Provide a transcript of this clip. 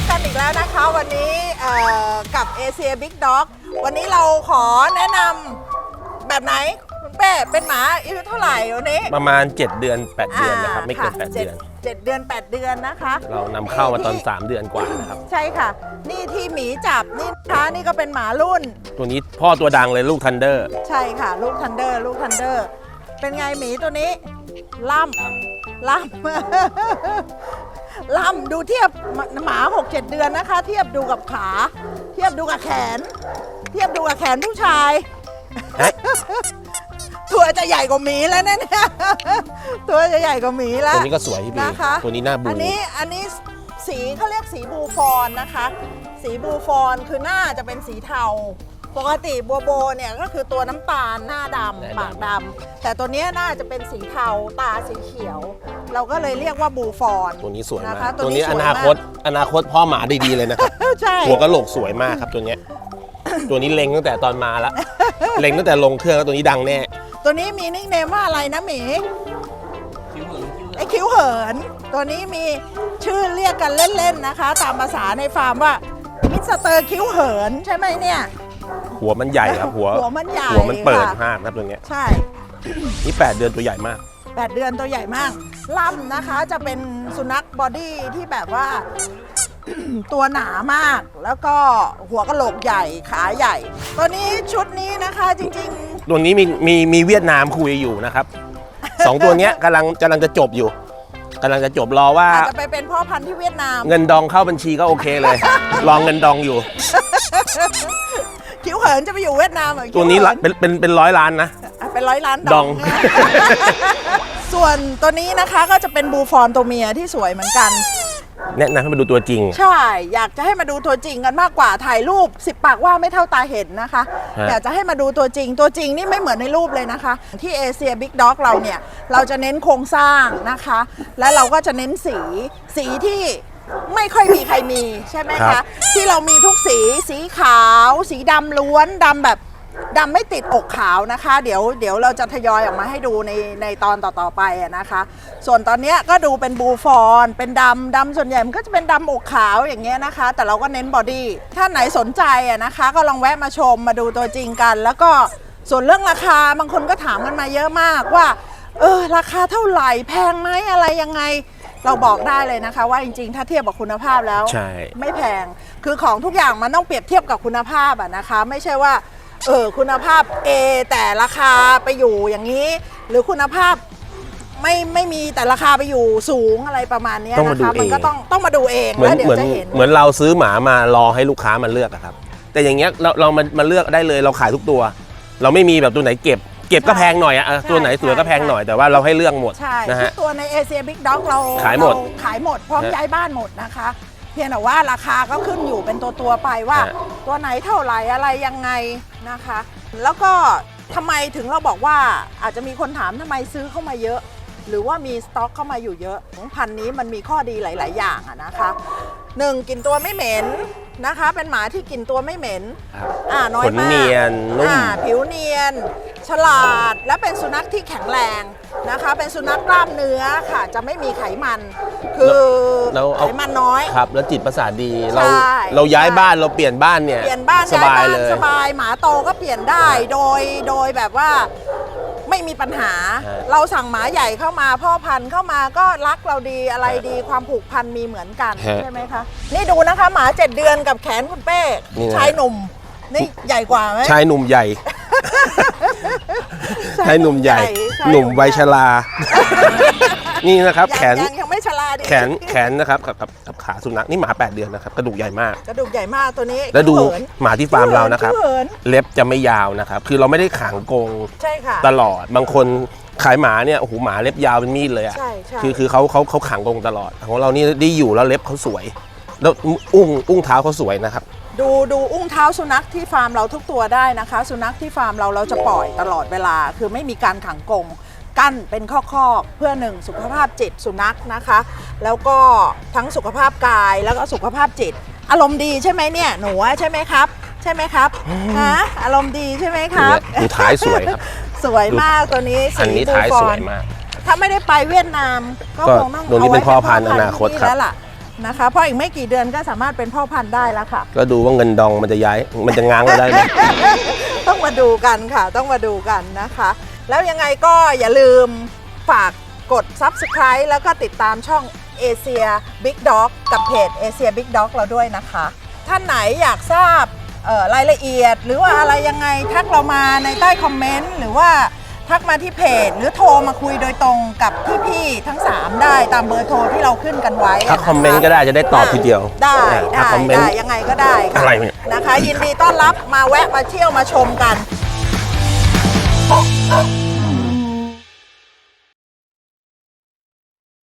วันนี้เอ่อกับเอเชียบิ๊กด็อกวันนี้เราขอแนะนำแบบไหนคุณเป้เป็นหมาอายุเท่าไหร่วันนี้ ประมาณ 7 เดือน 8 เดือนนะครับ ไม่เกินอ่า8จ็เดือนเจ็ดเดือน 8 เดือนนะคะ เรานำเข้ามาตอนที่3เดือนกว่านะครับ ใช่ค่ะ นี่ที่หมีจับนี่นะคะนี่ก็เป็นหมารุ่น ตัวนี้พ่อตัวดังเลยลูกทันเดอร์ ใช่ค่ะ ลูกทันเดอร์ลูกทันเดอร์เป็นไงหมีตัวนี้ล่ำล่ำ ล่ำดูเทียบหมาหกเจ็ดเดือนนะคะ เทียบดูกับขา เทียบดูกับแขน เทียบดูกับแขนผู้ชายเอ๊ะตัวจะใหญ่กว่าหมีแล้วนะเนี่ยตัวจะใหญ่กว่าหมีแล้วตัวนี้ก็สวยพี่บีนะคะตัวนี้หน้าบูอันนี้อันนี้สีเขาเรียกสีบูฟอนนะคะ สีบูฟอนคือหน้าจะเป็นสีเทา ปกติบัวโบเนี่ยก็คือตัวน้ำตาลหน้าดำปากดำแต่ตัวเนี้ยน่าจะเป็นสีเทาตาสีเขียว เราก็เลยเรียกว่าบูฟอนตัวนี้สวยนะมาคะกตัวตัวนี้นี้สวยอมากนาคต อนาคตพ่อหมาดีๆเลยนะครับ ใช่หัวกะโหลกสวยมากครับตัวเนี้ย ตัวนี้เล็งตั้งแต่ตอนมาแล้วเล็งตั้งแต่ลงเครื่องแล้วตัวนี้ดังแน่ ตัวนี้มีนิกเนมว่าอะไรนะหมีไอคิ้วเหิน ตัวนี้มีชื่อเรียกกันเล่นๆนะคะ ตามภาษาในฟาร์มว่ามิสเตอร์คิ้วเหินใช่ไหมเนี่ย หัวมันใหญ่ครับหัวหัวมันใหญ่หัวมันเปิดค่ะมากครับตัวเนี้ยใช่ นี่ 8 เดือนตัวใหญ่มาก 8 เดือนตัวใหญ่มาก ล่ำนะคะจะเป็นสุนัขบอดี้ที่แบบว่า ตัวหนามาก แล้วก็หัวกะโหลกใหญ่ขาใหญ่ ตัวนี้ชุดนี้นะคะจริงตัวนี้มีมีมีเวียดนามคุยอยู่นะครับ สองตัวเนี้ยกำลังกำลังจะจบอยู่กำลังจะจบรอว่า ๆอาจจะไปเป็นพ่อพันธุ์ที่เวียดนาม เงินดองเข้าบัญชีก็โอเคเลย รองเงินดองอยู่ คิ้วเหินจะไปอยู่เวียดนามเหรอตัวนี้คิ้ละเหิเป็นเป็นเป็นร้อยล้านนะ อะเป็นร้อยล้านดอง ส่วนตัวนี้นะคะก็จะเป็นบูฟอนตัวเมียที่สวยเหมือนกัน แนะนำให้มาดูตัวจริง ใช่ อยากจะให้มาดูตัวจริงกันมากกว่าถ่ายรูปสิบปากว่าไม่เท่าตาเห็นนะคะ ฮะ อยากจะให้มาดูตัวจริง ตัวจริงนี่ไม่เหมือนในรูปเลยนะคะ ที่เอเชียบิ๊กด็อกเราเนี่ย เราจะเน้นโครงสร้างนะคะ และเราก็จะเน้นสีสีที่ ไม่ค่อยมีใครมีใช่ไหมครัคะบ ที่เรามีทุกสีสีขาว สีดำล้วนดำแบบดำไม่ติดอกขาวนะคะ เดี๋ยวเดี๋ยวเราจะทยอยออกมาให้ดูในในตอนต่อๆไปอะนะคะ ส่วนตอนเนี้ยก็ดูเป็นบูฟอนเป็นดำดำส่วนใหญ่มันก็จะเป็นดำอกขาวอย่างเงี้ยนะคะ แต่เราก็เน้นบอดี้ถ้าไหนสนใจอะนะคะ ก็ลองแวะมาชมมาดูตัวจริงกัน แล้วก็ส่วนเรื่องราคาบางคนก็ถามกันมาเยอะมากว่า เออราคาเท่าไหร่แพงไหมอะไรยังไง เราบอกได้เลยนะคะ ว่าจริงๆ ถ้าเทียบกับคุณภาพแล้ว ใช่ ไม่แพง คือของทุกอย่างมันต้องเปรียบเทียบกับคุณภาพอะนะคะ ไม่ใช่ว่า เออคุณภาพ A แต่ราคาไปอยู่อย่างนี้ หรือคุณภาพไม่ไม่มีแต่ราคาไปอยู่สูงอะไรประมาณเนี้ยต้องมานะดูคะเองมันก็ต้องต้องมาดูเองเหมือนแล้วเดี๋ยเหมืวอนจะเห็น เหมือนเราซื้อหมามารอให้ลูกค้ามาเลือกอะครับ แต่อย่างเงี้ยเราเรามามาเลือกได้เลยเราขายทุกตัว เราไม่มีแบบตัวไหนเก็บ เก็บก็แพงหน่อยอะเออใช่ตัวไหนสวยก็แพงหน่อยแต่ว่าเราให้เลือกหมดใช่นะทุฮะ กตัวในเอเชียบิ๊กด็อกเราขายหมดเรขายหมดพร้อมฮะย้ายบ้านหมดนะคะ เพียงแต่ว่าราคาก็ขึ้นอยู่เป็นตัวตัวๆไปว่า ฮะ ตัวไหนเท่าไหร่อะไรยังไงนะคะ แล้วก็ทำไมถึงเราบอกว่าอาจจะมีคนถามทำไมซื้อเข้ามาเยอะ หรือว่ามีสต็อกเข้ามาอยู่เยอะของพันธุ์นี้มันมีข้อดีหลาย ๆ อย่างอะนะคะหนึ่งกลิ่นตัวไม่เหม็น นะคะ เป็นหมาที่กลิ่นตัวไม่เหม็นครับอ่าน้อยขนมากเนียนนุ่ม อ่าผิวเนียน ฉลาดและเป็นสุนัขที่แข็งแรงนะคะ เป็นสุนัขกล้ามเนื้อค่ะ จะไม่มีไขมัน คือแล้วเอา ไขมันน้อย ครับ แล้วจิตประสาทดีเราใช่เราย้ายใช่ บ้านเราเปลี่ยนบ้านเนี่ยเปลี่ยนบ้านสย้ายบายบ้านเลย สบายหมาโตก็เปลี่ยนได้โดยโดยแบบว่า ไม่มีปัญหาฮะเราสั่งหมาใหญ่เข้ามา พ่อพันธุ์เข้ามาก็รักเราดีอะไรดีความผูกพันมีเหมือนกัน ฮะใช่ไหมคะ นี่ดูนะคะ หมาเจ็ดเดือนกับแขนคุณเป้นี่นะ ชายหนุ่ม นี่ใหญ่กว่าไหม ชายหนุ่มใหญ่ ชายหนุ่มใหญ่ ชายหนุ่มวัยชรา นี่นะครับ แขนยังยังยังไม่ชรา ดิแขนแขนนะครับกับกับกับขาสุนัขนี่หมา8เดือนนะครับกระดูกใหญ่มาก กระดูกใหญ่มากตัวนี้แล้วดูคิ้เหินหมาที่ฟาร์มเรานะครับคิ้วเหินเล็บจะไม่ยาวนะครับ คือเราไม่ได้ขังกรงใช่ค่ะ ตลอดบางคนขายหมาเนี่ยโอ้โหหมาเล็บยาวเป็นมีดเลยอะใช่ใช่ คือคือเขาเขาเขาขังกรงตลอด ของเรานี่ได้อยู่แล้วเล็บเขาสวย แล้วอุ้งอุ้งเท้าเขาสวยนะครับ ดูดูอุ้งเท้าสุนัขที่ฟาร์มเราทุกตัวได้นะคะ สุนัขที่ฟาร์มเราเราจะปล่อยตลอดเวลา คือไม่มีการขังกรง กั้นเป็นข้อๆเพื่อหนึ่งสุขภาพจิตสุนัขนะคะ แล้วก็ทั้งสุขภาพกายแล้วก็สุขภาพจิต อารมณ์ดีใช่ไหมเนี่ยหนูอะใช่ไหมครับ ใช่ไหมครับฮะอารมณ์ดีใช่ไหมครับ ดูท้ายสวยครับ สวยมากตัวนี้อันสีนี้บูท้ายฟสอวยนมาก ถ้าไม่ได้ไปเวียดนาม ก็ก็คงต้องตรงนี้อาไว้เป็นพ่อพันธุ์ที่อนาคตครับ แล้วล่ะนะคะเพราะอีกไม่กี่เดือนก็สามารถเป็นพ่อพันธุ์ได้แล้วค่ะ ก็ดูว่าเงินดองมันจะย้ายมันจะง้างเราได้ไหม ต้องมาดูกันค่ะ ต้องมาดูกันนะคะ แล้วยังไงก็อย่าลืมฝากกด Subscribe แล้วก็ติดตามช่อง Asia Big Dog กับเพจ Asia Big Dog เราด้วยนะคะ ท่านไหนอยากทราบเอ่อรายละเอียด หรือว่าอะไรยังไงทักเรามาในใต้คอมเมนต์ หรือว่าทักมาที่เพจ หรือโทรมาคุยโดยตรงกับพี่ๆทั้ง 3 ได้ตามเบอร์โทรที่เราขึ้นกันไว้ทักคอมเมนต์ก็ได้จะได้ตอบทีเดียว ได้ทักได้คอมเมนต์ได้ยังไงก็ได้ค่ะอะไรเนี่ยนะคะ ยินดีต้อนรับมาแวะมาเที่ยวมาชมกัน 啊啊啊